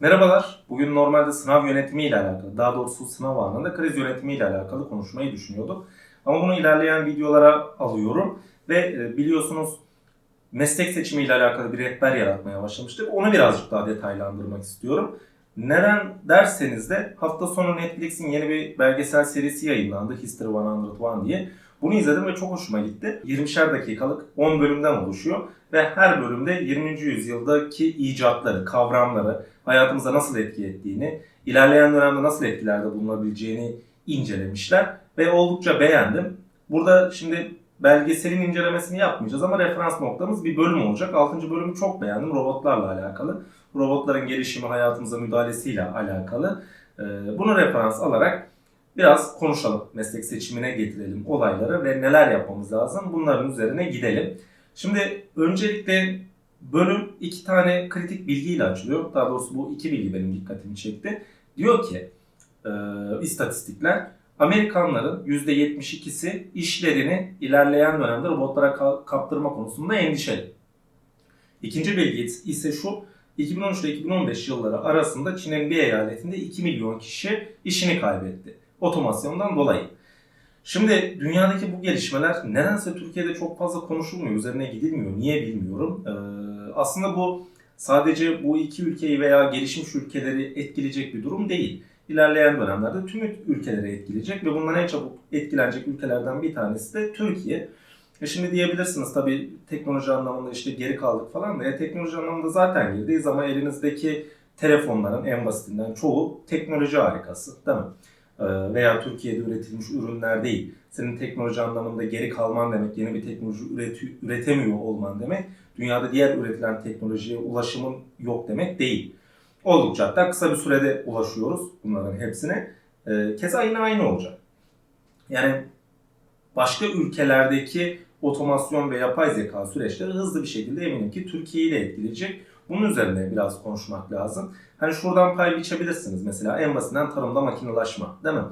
Merhabalar. Bugün normalde sınav yönetimi ile alakalı, daha doğrusu sınav anında kriz yönetimi ile alakalı konuşmayı düşünüyorduk. Ama bunu ilerleyen videolara alıyorum ve e, biliyorsunuz meslek seçimi ile alakalı bir rehber yaratmaya başlamıştık. Onu birazcık daha detaylandırmak istiyorum. Neden derseniz de hafta sonu Netflix'in yeni bir belgesel serisi yayınlandı. History 101 diye. Bunu izledim ve çok hoşuma gitti. 20'şer dakikalık 10 bölümden oluşuyor ve her bölümde 20. yüzyıldaki icatları, kavramları, hayatımıza nasıl etki ettiğini, ilerleyen dönemde nasıl etkilerde bulunabileceğini incelemişler ve oldukça beğendim. Burada şimdi belgeselin incelemesini yapmayacağız ama referans noktamız bir bölüm olacak. 6. bölümü çok beğendim robotlarla alakalı. Robotların gelişimi, hayatımıza müdahalesiyle alakalı. Ee, Bunu referans alarak biraz konuşalım. Meslek seçimine getirelim olayları ve neler yapmamız lazım bunların üzerine gidelim. Şimdi öncelikle bölüm iki tane kritik bilgiyle açılıyor. Daha doğrusu bu iki bilgi benim dikkatimi çekti. Diyor ki e, istatistikler Amerikanların %72'si işlerini ilerleyen dönemde robotlara ka- kaptırma konusunda endişeli. İkinci bilgi ise şu 2013 ile 2015 yılları arasında Çin'in bir eyaletinde 2 milyon kişi işini kaybetti. Otomasyondan dolayı. Şimdi dünyadaki bu gelişmeler nedense Türkiye'de çok fazla konuşulmuyor, üzerine gidilmiyor. Niye bilmiyorum. Ee, aslında bu sadece bu iki ülkeyi veya gelişmiş ülkeleri etkileyecek bir durum değil. İlerleyen dönemlerde tüm ülkeleri etkileyecek ve bundan en çabuk etkilenecek ülkelerden bir tanesi de Türkiye. E şimdi diyebilirsiniz tabii teknoloji anlamında işte geri kaldık falan da ya teknoloji anlamında zaten gerideyiz ama elinizdeki telefonların en basitinden çoğu teknoloji harikası değil mi? Ee, veya Türkiye'de üretilmiş ürünler değil. Senin teknoloji anlamında geri kalman demek, yeni bir teknoloji üreti- üretemiyor olman demek, dünyada diğer üretilen teknolojiye ulaşımın yok demek değil. Oldukça hatta kısa bir sürede ulaşıyoruz bunların hepsine. Ee, keza yine aynı olacak. Yani başka ülkelerdeki otomasyon ve yapay zeka süreçleri hızlı bir şekilde eminim ki Türkiye'yi de etkileyecek. Bunun üzerine biraz konuşmak lazım. Hani şuradan pay biçebilirsiniz mesela en basitinden tarımda makinelaşma değil mi?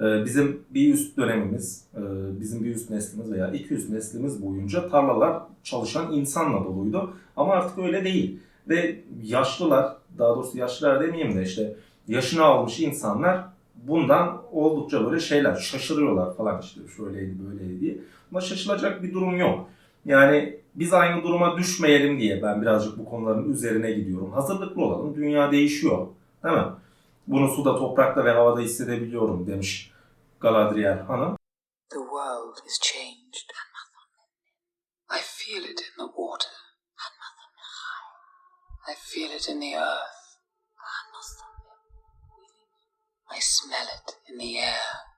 Ee, bizim bir üst dönemimiz, e, bizim bir üst neslimiz veya iki üst neslimiz boyunca tarlalar çalışan insanla doluydu. Ama artık öyle değil. Ve yaşlılar, daha doğrusu yaşlılar demeyeyim de işte yaşını almış insanlar bundan oldukça böyle şeyler şaşırıyorlar falan işte şöyleydi böyleydi diye. Ama şaşılacak bir durum yok. Yani biz aynı duruma düşmeyelim diye ben birazcık bu konuların üzerine gidiyorum. Hazırlıklı olalım. Dünya değişiyor. Değil mi? Bunu suda, toprakta ve havada hissedebiliyorum demiş Galadriel Hanım. The world is changed. I feel it in the water. I feel it in the earth. I smell it in the air.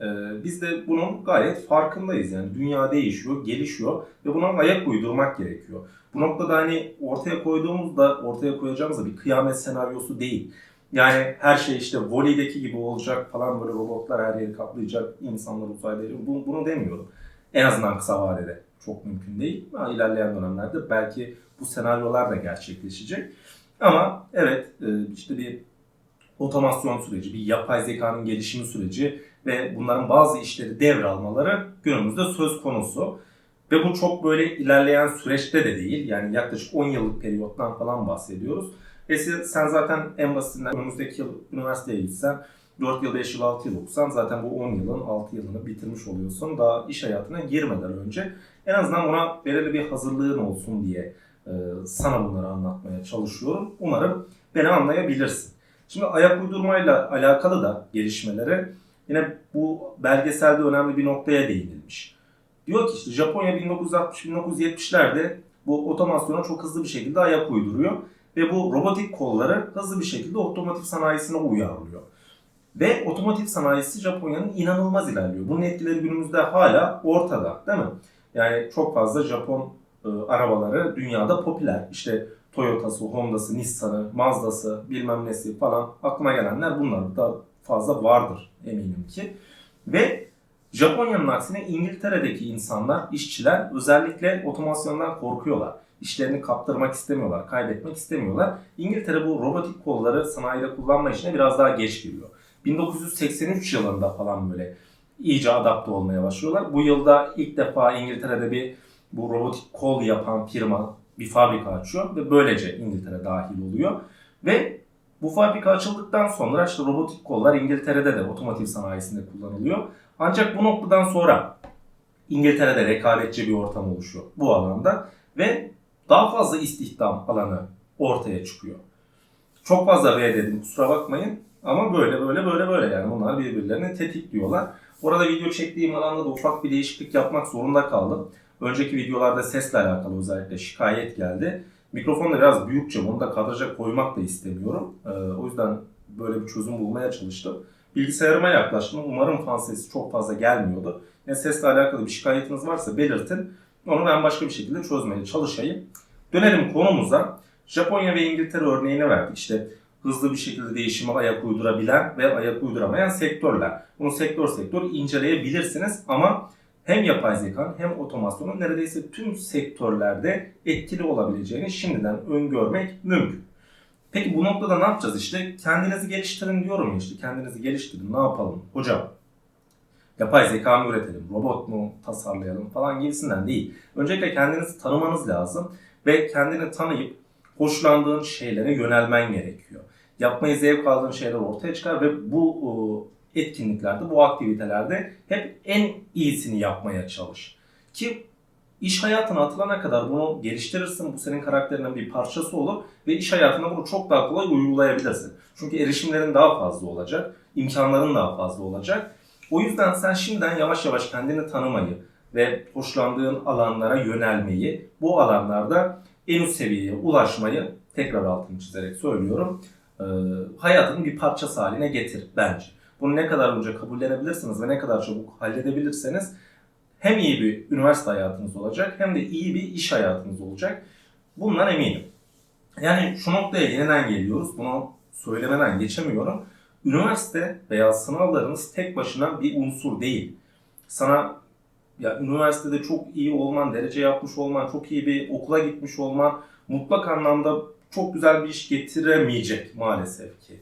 Ee, biz de bunun gayet farkındayız. Yani dünya değişiyor, gelişiyor ve buna ayak uydurmak gerekiyor. Bu noktada hani ortaya koyduğumuzda, ortaya koyacağımız da bir kıyamet senaryosu değil. Yani her şey işte Voli'deki gibi olacak falan böyle robotlar her yeri kaplayacak, insanlar uzayda eriyor. Bu, bunu demiyorum. En azından kısa vadede çok mümkün değil. Ama ilerleyen dönemlerde belki bu senaryolar da gerçekleşecek. Ama evet e, işte bir otomasyon süreci, bir yapay zekanın gelişimi süreci ve bunların bazı işleri devralmaları günümüzde söz konusu. Ve bu çok böyle ilerleyen süreçte de değil. Yani yaklaşık 10 yıllık periyottan falan bahsediyoruz. Siz- sen zaten en basitinden önümüzdeki yıl üniversiteye gitsen 4 yıl, 5 yıl, 6 yıl okusan zaten bu 10 yılın 6 yılını bitirmiş oluyorsun. Daha iş hayatına girmeden önce en azından buna belirli bir hazırlığın olsun diye e, sana bunları anlatmaya çalışıyorum. Umarım beni anlayabilirsin. Şimdi ayak uydurmayla alakalı da gelişmelere yine bu belgeselde önemli bir noktaya değinilmiş. Diyor ki işte Japonya 1960-1970'lerde bu otomasyona çok hızlı bir şekilde ayak uyduruyor ve bu robotik kolları hızlı bir şekilde otomotiv sanayisine uyarlıyor. Ve otomotiv sanayisi Japonya'nın inanılmaz ilerliyor. Bunun etkileri günümüzde hala ortada değil mi? Yani çok fazla Japon e, arabaları dünyada popüler. İşte Toyota'sı, Honda'sı, Nissan'ı, Mazda'sı, bilmem nesi falan aklıma gelenler bunlar da fazla vardır eminim ki. Ve Japonya'nın aksine İngiltere'deki insanlar, işçiler özellikle otomasyondan korkuyorlar. İşlerini kaptırmak istemiyorlar, kaybetmek istemiyorlar. İngiltere bu robotik kolları sanayide kullanma işine biraz daha geç giriyor. 1983 yılında falan böyle iyice adapte olmaya başlıyorlar. Bu yılda ilk defa İngiltere'de bir bu robotik kol yapan firma bir fabrika açıyor ve böylece İngiltere dahil oluyor. Ve bu fabrika açıldıktan sonra işte robotik kollar İngiltere'de de otomotiv sanayisinde kullanılıyor. Ancak bu noktadan sonra İngiltere'de rekabetçi bir ortam oluşuyor bu alanda ve daha fazla istihdam alanı ortaya çıkıyor. Çok fazla V dedim kusura bakmayın ama böyle böyle böyle böyle yani bunlar birbirlerini tetikliyorlar. Orada video çektiğim alanda da ufak bir değişiklik yapmak zorunda kaldım. Önceki videolarda sesle alakalı özellikle şikayet geldi. Mikrofon da biraz büyükçe bunu da kadraja koymak da istemiyorum. Ee, o yüzden böyle bir çözüm bulmaya çalıştım. Bilgisayarıma yaklaştım. Umarım fan sesi çok fazla gelmiyordu. Ne sesle alakalı bir şikayetiniz varsa belirtin. Onu ben başka bir şekilde çözmeye çalışayım. Dönelim konumuza. Japonya ve İngiltere örneğini verdik. İşte hızlı bir şekilde değişime ayak uydurabilen ve ayak uyduramayan sektörler. Bunu sektör sektör inceleyebilirsiniz ama hem yapay zekanın hem otomasyonun neredeyse tüm sektörlerde etkili olabileceğini şimdiden öngörmek mümkün. Peki bu noktada ne yapacağız işte? Kendinizi geliştirin diyorum ya işte. Kendinizi geliştirin. Ne yapalım? Hocam yapay zeka mı üretelim, robot mu tasarlayalım falan gibisinden değil. Öncelikle kendinizi tanımanız lazım ve kendini tanıyıp hoşlandığın şeylere yönelmen gerekiyor. Yapmayı zevk aldığın şeyler ortaya çıkar ve bu e, etkinliklerde, bu aktivitelerde hep en iyisini yapmaya çalış. Ki iş hayatına atılana kadar bunu geliştirirsin, bu senin karakterinin bir parçası olur ve iş hayatına bunu çok daha kolay uygulayabilirsin. Çünkü erişimlerin daha fazla olacak, imkanların daha fazla olacak. O yüzden sen şimdiden yavaş yavaş kendini tanımayı ve hoşlandığın alanlara yönelmeyi, bu alanlarda en üst seviyeye ulaşmayı tekrar altını çizerek söylüyorum. hayatının bir parçası haline getir bence. Bunu ne kadar önce kabullenebilirsiniz ve ne kadar çabuk halledebilirseniz hem iyi bir üniversite hayatınız olacak hem de iyi bir iş hayatınız olacak. Bundan eminim. Yani şu noktaya yeniden geliyoruz. Bunu söylemeden geçemiyorum. Üniversite veya sınavlarınız tek başına bir unsur değil. Sana ya üniversitede çok iyi olman, derece yapmış olman, çok iyi bir okula gitmiş olman mutlak anlamda çok güzel bir iş getiremeyecek maalesef ki.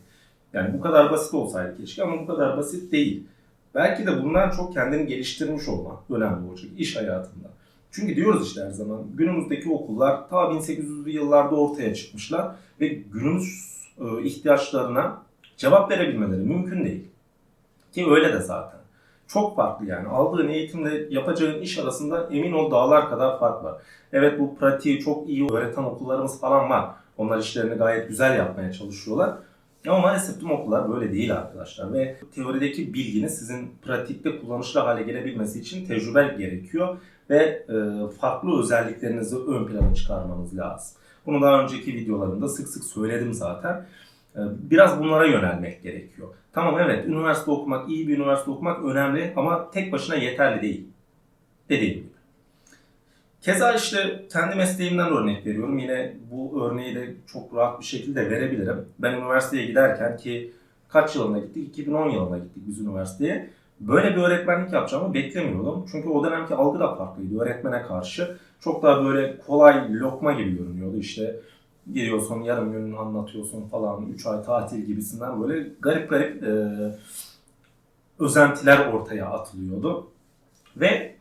Yani bu kadar basit olsaydı keşke ama bu kadar basit değil. Belki de bundan çok kendini geliştirmiş olman önemli olacak iş hayatında. Çünkü diyoruz işte her zaman günümüzdeki okullar ta 1800'lü yıllarda ortaya çıkmışlar ve günümüz e, ihtiyaçlarına cevap verebilmeleri mümkün değil. Ki öyle de zaten. Çok farklı yani. Aldığın eğitimle yapacağın iş arasında emin ol dağlar kadar fark var. Evet bu pratiği çok iyi öğreten okullarımız falan var. Onlar işlerini gayet güzel yapmaya çalışıyorlar. Ama maalesef tüm okullar böyle değil arkadaşlar ve teorideki bilginiz sizin pratikte kullanışlı hale gelebilmesi için tecrübe gerekiyor ve e, farklı özelliklerinizi ön plana çıkarmanız lazım. Bunu daha önceki videolarımda sık sık söyledim zaten. E, Biraz bunlara yönelmek gerekiyor. Tamam evet üniversite okumak, iyi bir üniversite okumak önemli ama tek başına yeterli değil. Dediğim gibi. Keza işte kendi mesleğimden örnek veriyorum. Yine bu örneği de çok rahat bir şekilde verebilirim. Ben üniversiteye giderken ki kaç yılına gittik? 2010 yılına gittik biz üniversiteye. Böyle bir öğretmenlik yapacağımı beklemiyordum. Çünkü o dönemki algı da farklıydı öğretmene karşı. Çok daha böyle kolay lokma gibi görünüyordu. İşte giriyorsun yarım gün anlatıyorsun falan 3 ay tatil gibisinden böyle garip garip e, özentiler ortaya atılıyordu. Ve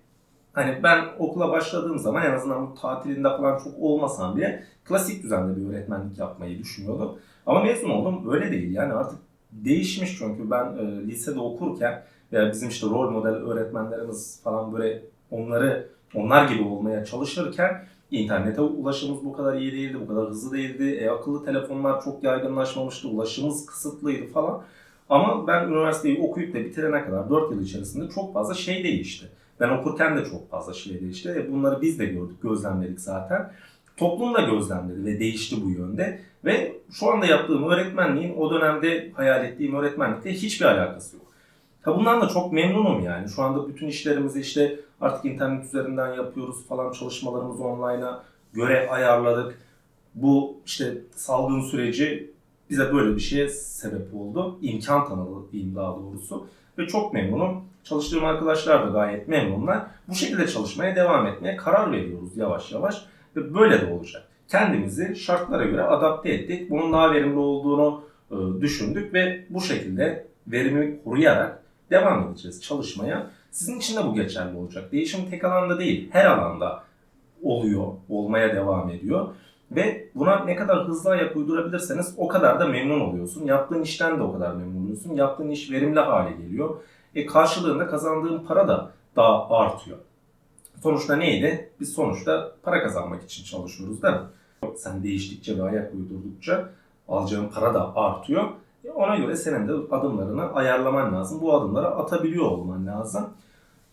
hani ben okula başladığım zaman en azından bu tatilinde falan çok olmasam bile klasik düzende bir öğretmenlik yapmayı düşünüyordum. Ama mezun oldum öyle değil yani artık değişmiş çünkü ben e, lisede okurken veya bizim işte rol model öğretmenlerimiz falan böyle onları onlar gibi olmaya çalışırken İnternete ulaşımımız bu kadar iyi değildi, bu kadar hızlı değildi. E, akıllı telefonlar çok yaygınlaşmamıştı, ulaşımımız kısıtlıydı falan. Ama ben üniversiteyi okuyup da bitirene kadar 4 yıl içerisinde çok fazla şey değişti. Ben okurken de çok fazla şey değişti. E, bunları biz de gördük, gözlemledik zaten. Toplum da gözlemledi ve değişti bu yönde. Ve şu anda yaptığım öğretmenliğin o dönemde hayal ettiğim öğretmenlikle hiçbir alakası yok. Ha bundan da çok memnunum yani. Şu anda bütün işlerimizi işte artık internet üzerinden yapıyoruz falan çalışmalarımızı online'a göre ayarladık. Bu işte salgın süreci bize böyle bir şeye sebep oldu. İmkan tanıdı diyeyim daha doğrusu. Ve çok memnunum. Çalıştığım arkadaşlar da gayet memnunlar. Bu şekilde çalışmaya devam etmeye karar veriyoruz yavaş yavaş. Ve böyle de olacak. Kendimizi şartlara göre adapte ettik. Bunun daha verimli olduğunu e, düşündük ve bu şekilde verimi koruyarak devam edeceğiz çalışmaya. Sizin için de bu geçerli olacak. Değişim tek alanda değil, her alanda oluyor, olmaya devam ediyor. Ve buna ne kadar hızlı ayak uydurabilirseniz o kadar da memnun oluyorsun. Yaptığın işten de o kadar memnun oluyorsun. Yaptığın iş verimli hale geliyor. E karşılığında kazandığın para da daha artıyor. Sonuçta neydi? Biz sonuçta para kazanmak için çalışıyoruz değil mi? Sen değiştikçe ve ayak uydurdukça alacağın para da artıyor. E ona göre senin de adımlarını ayarlaman lazım. Bu adımları atabiliyor olman lazım.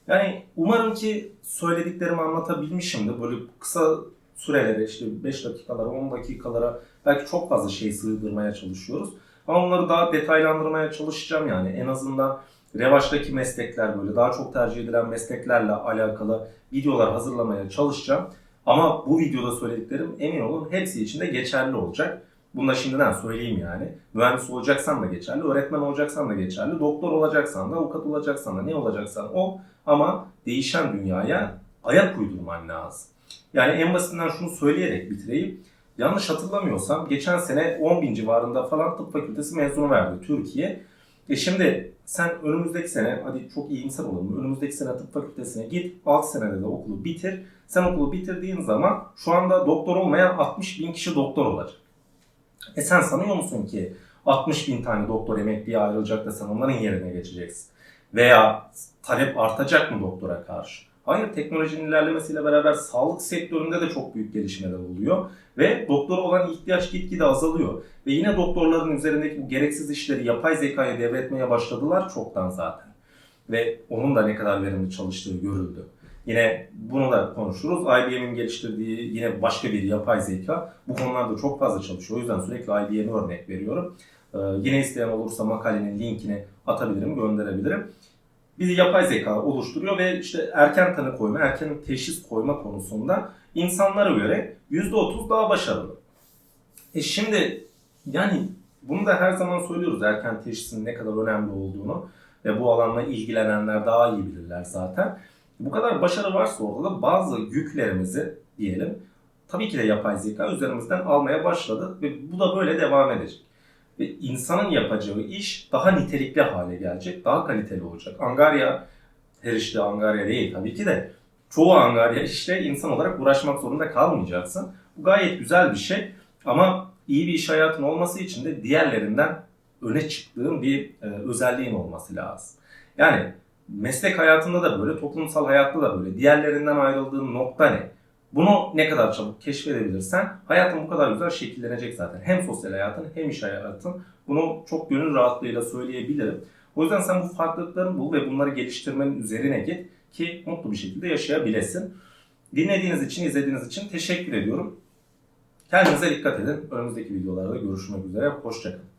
Yani umarım ki söylediklerimi anlatabilmişimdir. Böyle kısa sürelere işte 5 dakikalara 10 dakikalara belki çok fazla şey sığdırmaya çalışıyoruz. Ama onları daha detaylandırmaya çalışacağım yani. En azından revaçtaki meslekler böyle daha çok tercih edilen mesleklerle alakalı videolar hazırlamaya çalışacağım. Ama bu videoda söylediklerim emin olun hepsi için de geçerli olacak. Bunu da şimdiden söyleyeyim yani. Mühendis olacaksan da geçerli, öğretmen olacaksan da geçerli, doktor olacaksan da, avukat olacaksan da, ne olacaksan o. Ama değişen dünyaya ayak uydurman lazım. Yani en basitinden şunu söyleyerek bitireyim. Yanlış hatırlamıyorsam geçen sene 10 bin civarında falan tıp fakültesi mezunu verdi Türkiye. E şimdi sen önümüzdeki sene, hadi çok iyimser olalım, önümüzdeki sene tıp fakültesine git, 6 senede de okulu bitir. Sen okulu bitirdiğin zaman şu anda doktor olmayan 60 bin kişi doktor olacak. E sen sanıyor musun ki 60 bin tane doktor emekliye ayrılacak da sen onların yerine geçeceksin? Veya talep artacak mı doktora karşı? Hayır, teknolojinin ilerlemesiyle beraber sağlık sektöründe de çok büyük gelişmeler oluyor. Ve doktora olan ihtiyaç gitgide azalıyor. Ve yine doktorların üzerindeki bu gereksiz işleri yapay zekaya devretmeye başladılar çoktan zaten. Ve onun da ne kadar verimli çalıştığı görüldü. Yine bunu da konuşuruz. IBM'in geliştirdiği yine başka bir yapay zeka bu konularda çok fazla çalışıyor. O yüzden sürekli IBM'e örnek veriyorum. Ee, yine isteyen olursa makalenin linkini atabilirim, gönderebilirim. Bir yapay zeka oluşturuyor ve işte erken tanı koyma, erken teşhis koyma konusunda insanlara göre %30 daha başarılı. E şimdi yani bunu da her zaman söylüyoruz erken teşhisin ne kadar önemli olduğunu ve bu alanla ilgilenenler daha iyi bilirler zaten. Bu kadar başarı varsa ortada bazı yüklerimizi diyelim tabii ki de yapay zeka üzerimizden almaya başladı ve bu da böyle devam edecek. Ve insanın yapacağı iş daha nitelikli hale gelecek, daha kaliteli olacak. Angarya, her işte Angarya değil tabii ki de çoğu Angarya işte insan olarak uğraşmak zorunda kalmayacaksın. Bu gayet güzel bir şey ama iyi bir iş hayatın olması için de diğerlerinden öne çıktığın bir e, özelliğin olması lazım. Yani meslek hayatında da böyle, toplumsal hayatta da böyle. Diğerlerinden ayrıldığın nokta ne? Bunu ne kadar çabuk keşfedebilirsen hayatın bu kadar güzel şekillenecek zaten. Hem sosyal hayatın hem iş hayatın. Bunu çok gönül rahatlığıyla söyleyebilirim. O yüzden sen bu farklılıklarını bul ve bunları geliştirmenin üzerine git ki mutlu bir şekilde yaşayabilesin. Dinlediğiniz için, izlediğiniz için teşekkür ediyorum. Kendinize dikkat edin. Önümüzdeki videolarda görüşmek üzere. Hoşçakalın.